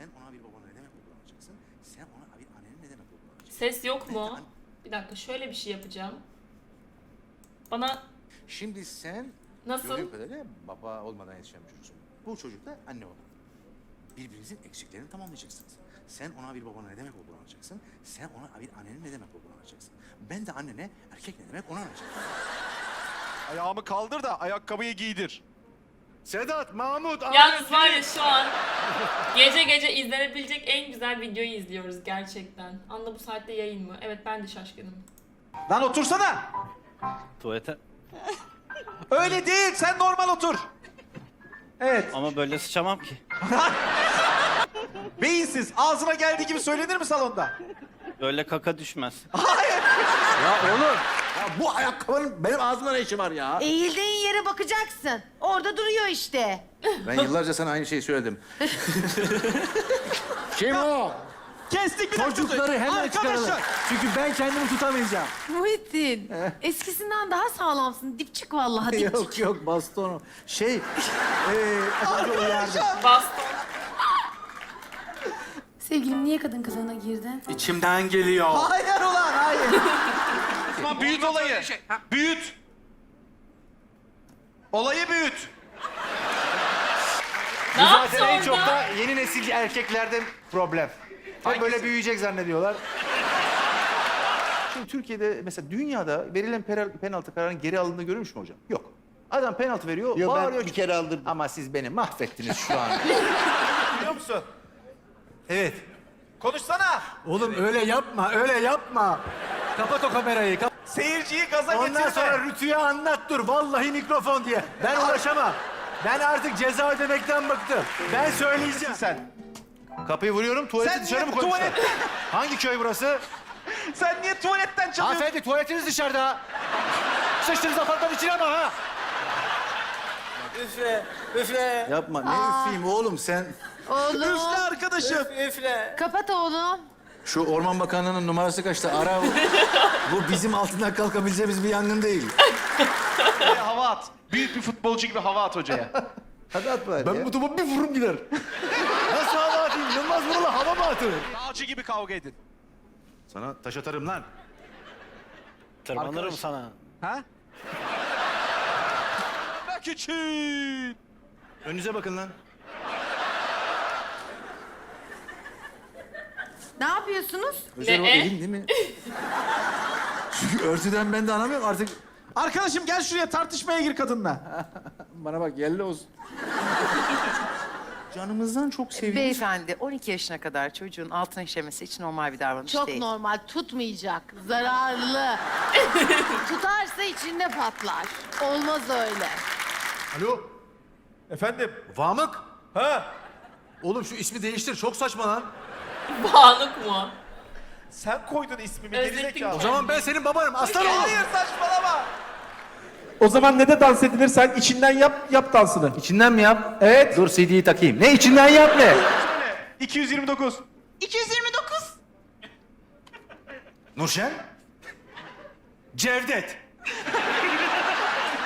Sen ona bir babanın ne demek olduğunu anlatacaksın. Sen ona bir annenin ne demek olduğunu anlatacaksın. Ses yok mu? Bir dakika şöyle bir şey yapacağım. Bana Şimdi sen nasıl? kadarıyla baba olmadan yetişen bir çocuksun. Bu çocuk da anne olan. Birbirinizin eksiklerini tamamlayacaksınız. Sen ona bir babanın ne demek olduğunu anlatacaksın. Sen ona bir annenin ne demek olduğunu anlatacaksın. Ben de annene erkek ne demek onu anlatacağım. Ayağımı kaldır da ayakkabıyı giydir. Sedat, Mahmut, Yalnız var ya şu an gece gece izlenebilecek en güzel videoyu izliyoruz gerçekten. Anda bu saatte yayın mı? Evet ben de şaşkınım. Lan otursana. Tuvalete Öyle değil. Sen normal otur. Evet. ama böyle sıçamam ki. Beyinsiz. Ağzına geldiği gibi söylenir mi salonda? Böyle kaka düşmez. Ya oğlum ya bu ayakkabının benim ağzımda ne işi var ya? Eğildiğin yere bakacaksın. Orada duruyor işte. Ben yıllarca sana aynı şeyi söyledim. Kim o? Kestik bir dakika. Çocukları hemen Arkadaşlar. çıkaralım. Çünkü ben kendimi tutamayacağım. Muhittin. Eskisinden daha sağlamsın. Dipçik vallahi dipçik. yok yok bastonu. Şey, eee az önce uyardım. Sevgilim niye kadın kılığına girdin? İçimden geliyor. Hayır ulan hayır. Tamam büyüt olayı. Büyüt. Olayı büyüt. Ne yaptı Zaten en çok da yeni nesil erkeklerde problem. Hep böyle büyüyecek zannediyorlar. Şimdi Türkiye'de mesela dünyada verilen pera- penaltı kararının geri alındığını görmüş mü hocam? Yok. Adam penaltı veriyor, Yo, ben bağırıyor. bir kere aldırdım. Ama siz beni mahvettiniz şu an. Biliyor musun? Evet. Konuşsana. Oğlum öyle yapma, öyle yapma. Kapat o kamerayı. kap- Seyirciyi gaza Ondan getirme. sonra Rütü'ye anlat dur. Vallahi mikrofon diye. Ben uğraşamam. Ben artık ceza ödemekten bıktım. Ben söyleyeceğim. sen. Kapıyı vuruyorum, tuvaleti Sen dışarı niye mı koymuşlar? tuvalet- Hangi köy burası? Sen niye tuvaletten çalıyorsun? Hanımefendi tuvaletiniz dışarıda. Sıçtınız apartmanın içine ama ha. Üfle, üfle, Yapma, ne üfleyeyim oğlum sen? Oğlum. Üfle arkadaşım. üfle. Kapat oğlum. Şu Orman Bakanlığı'nın numarası kaçtı? Ara. bu bizim altından kalkabileceğimiz bir yangın değil. Bir hava at. Büyük bir futbolcu gibi hava at hocaya. Hadi at bari Ben ya. bu topu bir vurum gider. Nasıl hava atayım? Yılmaz vurula hava mı atılır? Dağcı gibi kavga edin. Sana taş atarım lan. Tırmanırım sana. Ha? Ne küçük. Önünüze bakın lan. Ne yapıyorsunuz? Özel o Ne? elim değil mi? Çünkü örtüden ben de anlamıyorum artık. Arkadaşım gel şuraya tartışmaya gir kadınla. Bana bak yerli olsun. Canımızdan çok sevdiğimiz... Beyefendi 12 yaşına kadar çocuğun altına işemesi hiç normal bir davranış Çok değil. normal. Tutmayacak. Zararlı. Tutarsa içinde patlar. Olmaz öyle. Alo. Efendim? Vamık. Ha? Oğlum şu ismi değiştir. Çok saçma lan. Bağlık mu? Sen koydun ismimi Özlettin gerizekalı. O zaman ben senin babanım. Aslan oğlum. Hayır saçmalama. O zaman ne de dans edilir? Sen içinden yap, yap dansını. İçinden mi yap? Evet. Dur CD'yi takayım. Ne içinden yap ne? Söyle. 229. 229. Nurşen? Cevdet.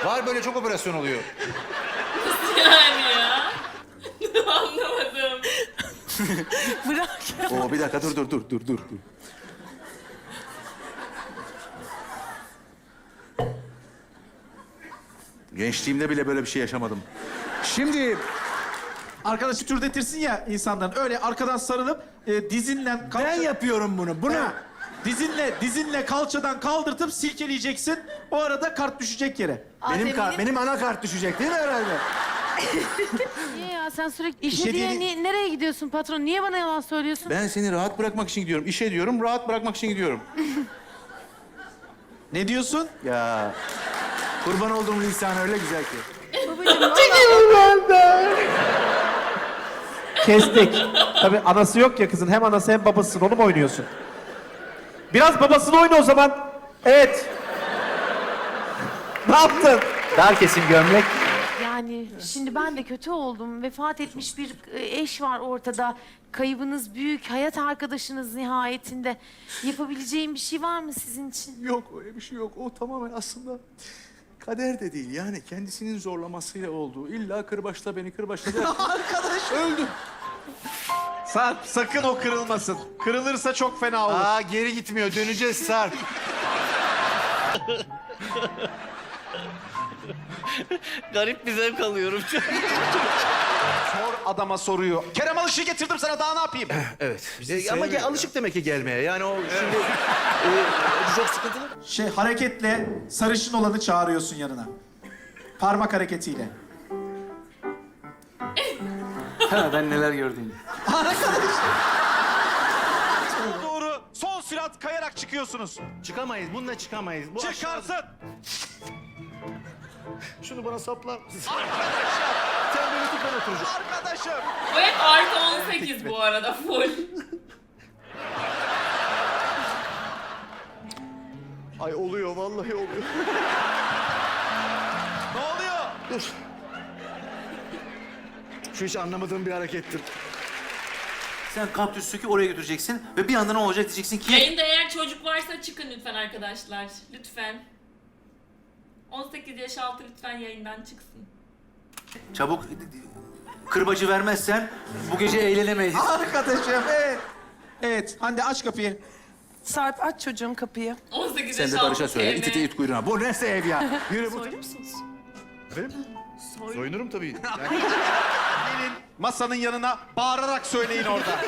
Var böyle çok operasyon oluyor. Yani ya. Bırak. Oo bir dakika dur dur dur dur dur. dur. Gençliğimde bile böyle bir şey yaşamadım. Şimdi Arkadaşı türdetirsin ya insandan. Öyle arkadan sarılıp e, dizinle kalça... Ben yapıyorum bunu. Bunu. Ha, Dizinle, dizinle kalçadan kaldırtıp silkeleyeceksin. O arada kart düşecek yere. Benim kar, benim ana kart düşecek değil mi herhalde? Ya? Sen sürekli işe İşe diye değil- niye- nereye gidiyorsun patron? Niye bana yalan söylüyorsun? ben seni rahat bırakmak için gidiyorum. İşe diyorum, rahat bırakmak için gidiyorum. Ne diyorsun? Ya. Kurban olduğum lisan öyle güzel ki. Kestik. Tabii anası yok ya kızın. Hem anası hem babasısın. Onu mu oynuyorsun? Biraz babasını oyna o zaman. Evet. Ne yaptın? Dar kesim gömlek. Şimdi ben de kötü oldum. Vefat etmiş bir e, eş var ortada. Kaybınız büyük. Hayat arkadaşınız nihayetinde. Yapabileceğim bir şey var mı sizin için? Yok öyle bir şey yok. O tamamen aslında kader de değil. Yani kendisinin zorlamasıyla olduğu. İlla kırbaçla beni kırbaçla der. Arkadaş öldüm. Sarp sakın o kırılmasın. Kırılırsa çok fena olur. Aa geri gitmiyor. Döneceğiz Sarp. Garip bir zevk alıyorum. Sor adama soruyor. Kerem Alış'ı getirdim sana daha ne yapayım? Evet. E, ama gel, alışık demek ki gelmeye. Yani o şimdi e, çok sıkıntılı. Şey hareketle sarışın olanı çağırıyorsun yanına. Parmak hareketiyle. Ha, ben neler gördüm. Doğru. Son sürat kayarak çıkıyorsunuz. Çıkamayız. Bununla çıkamayız. Bu Çıkarsın. Şunu bana saplar mısın? Sen böyle tut ben oturacağım. Arkadaşım. Bu hep artı 18 bu arada full. Ay oluyor vallahi oluyor. Ne oluyor? Dur. Şu hiç anlamadığım bir harekettir. Sen kampüs söküp oraya götüreceksin ve bir anda ne olacak diyeceksin ki... Yayında eğer çocuk varsa çıkın lütfen arkadaşlar. Lütfen. 18 yaş altı lütfen yayından çıksın. Çabuk kırbacı vermezsen bu gece eğlenemeyiz. Arkadaşım evet. Evet Hande aç kapıyı. Sarp aç çocuğum kapıyı. 18 Sen yaş de altı Barış'a söyle. İt ite it kuyruğuna. Bu neyse ev ya. Yürü bu. Soylu musunuz? Efendim? Soyunurum tabii. Gelin masanın yanına bağırarak söyleyin orada.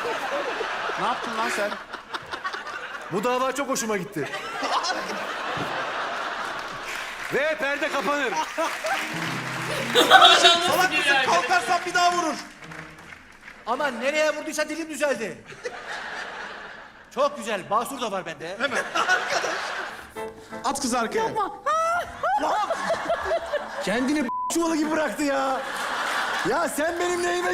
ne yaptın lan sen? Bu dava çok hoşuma gitti. Ve perde kapanır. Salak mısın? Kalkarsan bir daha vurur. Ama nereye vurduysa dilim düzeldi. Çok güzel. Basur da var bende. At kızı arkaya. Kendini b- çuvalı gibi bıraktı ya. Ya sen benim neyime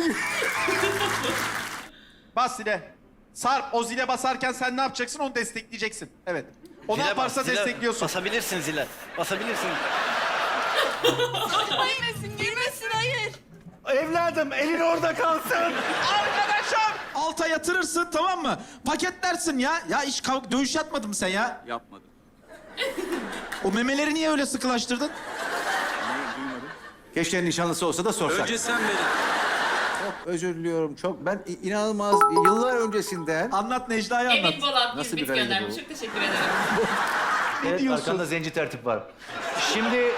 Bas zile. Sarp o zile basarken sen ne yapacaksın onu destekleyeceksin. Evet. O ne Zile yaparsa zile- destekliyorsun. Basabilirsin zile. Basabilirsin. Girmesin, girmesin hayır. Evladım elin orada kalsın. Arkadaşım! Alta yatırırsın tamam mı? Paketlersin ya. Ya hiç kav- dövüş yatmadın mı sen ya? Yapmadım. O memeleri niye öyle sıkılaştırdın? Keşke nişanlısı olsa da sorsak. Önce sen verin. Çok özür diliyorum. Çok ben inanılmaz yıllar öncesinden Anlat Necla'yı anlat. Emin Bolat Nasıl bir bir bit hareket göndermiş. bu? Çok teşekkür ederim. Evet, diyorsun? arkanda zenci tertip var. Şimdi...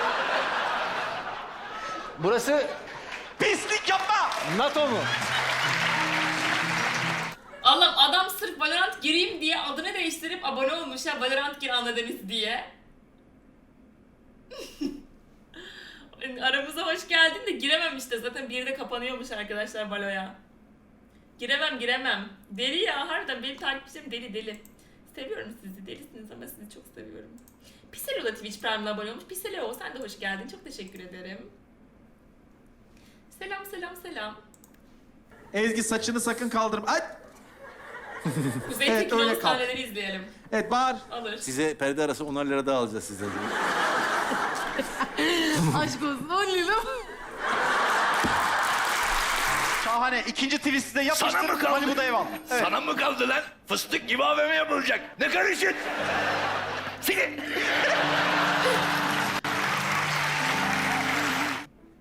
Burası Pislik yapma! NATO mu? Allah'ım adam sırf Valorant gireyim diye adını değiştirip abone olmuş ya Valorant gir anladınız diye. Aramıza hoş geldin de giremem işte zaten bir de kapanıyormuş arkadaşlar Valo'ya. Giremem giremem. Deli ya harbiden benim takipçilerim deli deli. Seviyorum sizi delisiniz ama sizi çok seviyorum. Piselo da Twitch Prime'la abone olmuş. Piselo sen de hoş geldin çok teşekkür ederim. Selam selam selam. Ezgi saçını sakın kaldırma. Ay! Kuzey Evet, Tekin izleyelim. Evet bağır. Alır. size perde arası 10 lira daha alacağız sizden. Aşk olsun 10 lira. Şahane. İkinci twist'i de yapıştır. Hadi bu da eyvallah. Evet. Sana mı kaldı lan? Fıstık gibi AVM yapılacak. Ne karışın? Seni.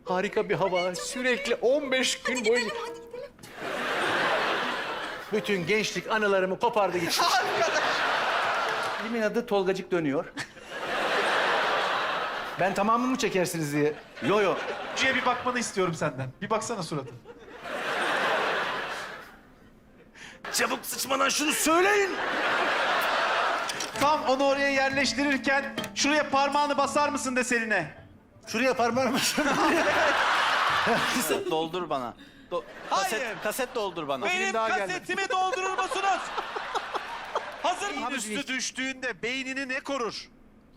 Harika bir hava. Sürekli 15 gün boyunca... Bütün gençlik anılarımı kopardı gitti. Filmin adı Tolgacık Dönüyor. Ben tamamını mı çekersiniz diye. Yo yo. Şuraya bir bakmanı istiyorum senden. Bir baksana suratına. Çabuk sıçmadan şunu söyleyin. Tam onu oraya yerleştirirken şuraya parmağını basar mısın deseline. Şuraya parmağını basın. Kaset doldur bana. Do- kaset, Hayır. kaset doldur bana. Benim daha gelmedi. kasetimi doldurur musunuz? Hazır üstü düştüğünde beynini ne korur?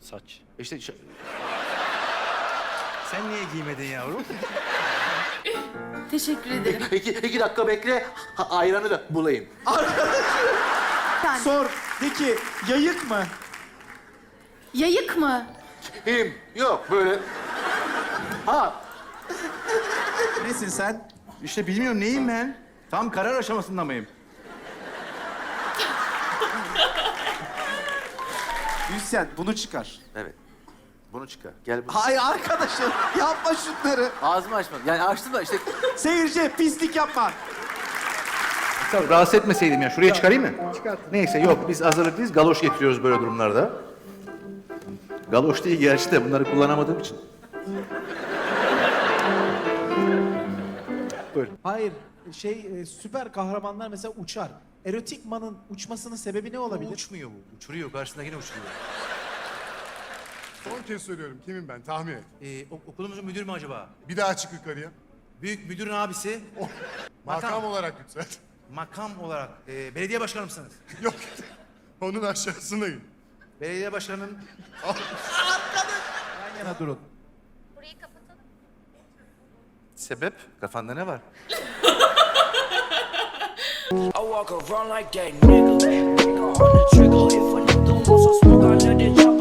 Saç. İşte şu- Sen niye giymedin yavrum? Teşekkür ederim. iki, iki dakika bekle. ha- ayranı da bulayım. Sor. De ki yayık mı? Yayık mı? Kim? Yok böyle. Ha Nesin sen? işte bilmiyorum neyim ben. Tam karar aşamasında mıyım? Müzisyen bunu çıkar. Evet. Bunu çıkar. Gel buraya. Hayır arkadaşım yapma şunları. Ağzımı açmadım. Yani açtım da işte Seyirci pislik yapma. Tabii, rahatsız etmeseydim ya. Şuraya çıkarayım mı? Neyse yok biz hazırlıklıyız. Galoş getiriyoruz böyle durumlarda. Galoş değil gerçi de bunları kullanamadığım için. Buyurun. Hayır, şey e, süper kahramanlar mesela uçar. Erotikmanın uçmasının sebebi ne olabilir? Uçmuyor bu. Uçuruyor. Karşısındakine uçuruyor. Son kez söylüyorum. Kimim ben? Tahmin et. Ee, ok- okulumuzun müdürü mü acaba? Bir daha çık yukarıya. Büyük müdürün abisi. Makam, Makam. olarak yükselt. Makam olarak. e, belediye başkanı mısınız? Yok. Onun aşağısına in. Belediye başkanının Yan yana durun. Sebep? Kafanda ne var? I walk around like that nigga. Nigga on the trigger. If a nigga wants some smoke, I let it chopper